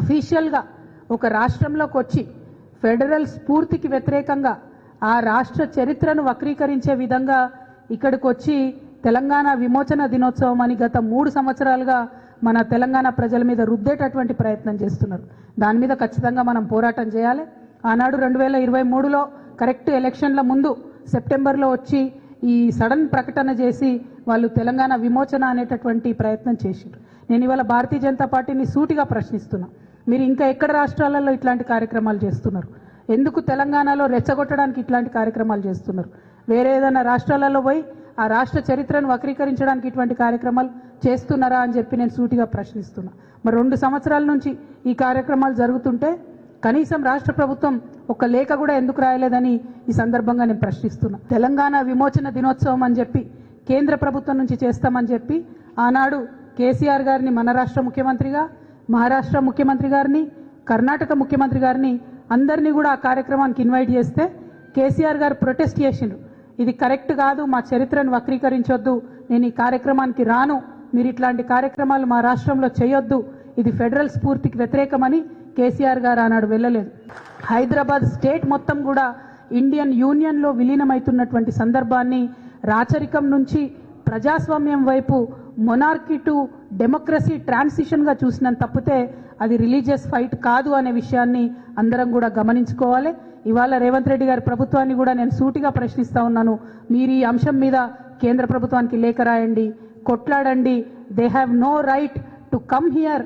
అఫీషియల్గా ఒక రాష్ట్రంలోకి వచ్చి ఫెడరల్ స్ఫూర్తికి వ్యతిరేకంగా ఆ రాష్ట్ర చరిత్రను వక్రీకరించే విధంగా ఇక్కడికి వచ్చి తెలంగాణ విమోచన దినోత్సవం అని గత మూడు సంవత్సరాలుగా మన తెలంగాణ ప్రజల మీద రుద్దేటటువంటి ప్రయత్నం చేస్తున్నారు. దాని మీద ఖచ్చితంగా మనం పోరాటం చేయాలి. ఆనాడు రెండు వేల ఇరవై మూడులో కరెక్ట్ ఎలక్షన్ల ముందు సెప్టెంబర్లో వచ్చి ఈ సడన్ ప్రకటన చేసి వాళ్ళు తెలంగాణ విమోచన అనేటటువంటి ప్రయత్నం చేసిండ్రు. నేను ఇవాళ భారతీయ జనతా పార్టీని సూటిగా ప్రశ్నిస్తున్నాను మీరు ఇంకా ఎక్కడ రాష్ట్రాలలో ఇట్లాంటి కార్యక్రమాలు చేస్తున్నారు? ఎందుకు తెలంగాణలో రెచ్చగొట్టడానికి ఇట్లాంటి కార్యక్రమాలు చేస్తున్నారు? వేరే ఏదైనా రాష్ట్రాలలో పోయి ఆ రాష్ట్ర చరిత్రను వక్రీకరించడానికి ఇటువంటి కార్యక్రమాలు చేస్తున్నారా అని చెప్పి నేను సూటిగా ప్రశ్నిస్తున్నా. మరి రెండు సంవత్సరాల నుంచి ఈ కార్యక్రమాలు జరుగుతుంటే కనీసం రాష్ట్ర ప్రభుత్వం ఒక లేఖ కూడా ఎందుకు రాయలేదని ఈ సందర్భంగా నేను ప్రశ్నిస్తున్నా. తెలంగాణ విమోచన దినోత్సవం అని చెప్పి కేంద్ర ప్రభుత్వం నుంచి చేస్తామని చెప్పి ఆనాడు కేసీఆర్ గారిని మన రాష్ట్ర ముఖ్యమంత్రిగా మహారాష్ట్ర ముఖ్యమంత్రి గారిని కర్ణాటక ముఖ్యమంత్రి గారిని అందరినీ కూడా ఆ కార్యక్రమానికి ఇన్వైట్ చేస్తే కేసీఆర్ గారు ప్రొటెస్ట్ చేసిండ్రు. ఇది కరెక్ట్ కాదు మా చరిత్రను వక్రీకరించొద్దు నేను ఈ కార్యక్రమానికి రాను మీరు ఇట్లాంటి కార్యక్రమాలు మా రాష్ట్రంలో చేయొద్దు ఇది ఫెడరల్ స్ఫూర్తికి వ్యతిరేకమని కేసీఆర్ గారు ఆనాడు వెళ్ళలేదు. హైదరాబాద్ స్టేట్ మొత్తం కూడా ఇండియన్ యూనియన్లో విలీనమవుతున్నటువంటి సందర్భాన్ని రాచరికం నుంచి ప్రజాస్వామ్యం వైపు మొనార్కీ టు డెమోక్రసీ ట్రాన్సిషన్గా చూసినంత తప్పితే అది రిలీజియస్ ఫైట్ కాదు అనే విషయాన్ని అందరం కూడా గమనించుకోవాలి. ఇవాళ రేవంత్ రెడ్డి గారి ప్రభుత్వాన్ని కూడా నేను సూటిగా ప్రశ్నిస్తూ ఉన్నాను. మీరు ఈ అంశం మీద కేంద్ర ప్రభుత్వానికి లేఖ రాయండి కొట్లాడండి. They have no right to come here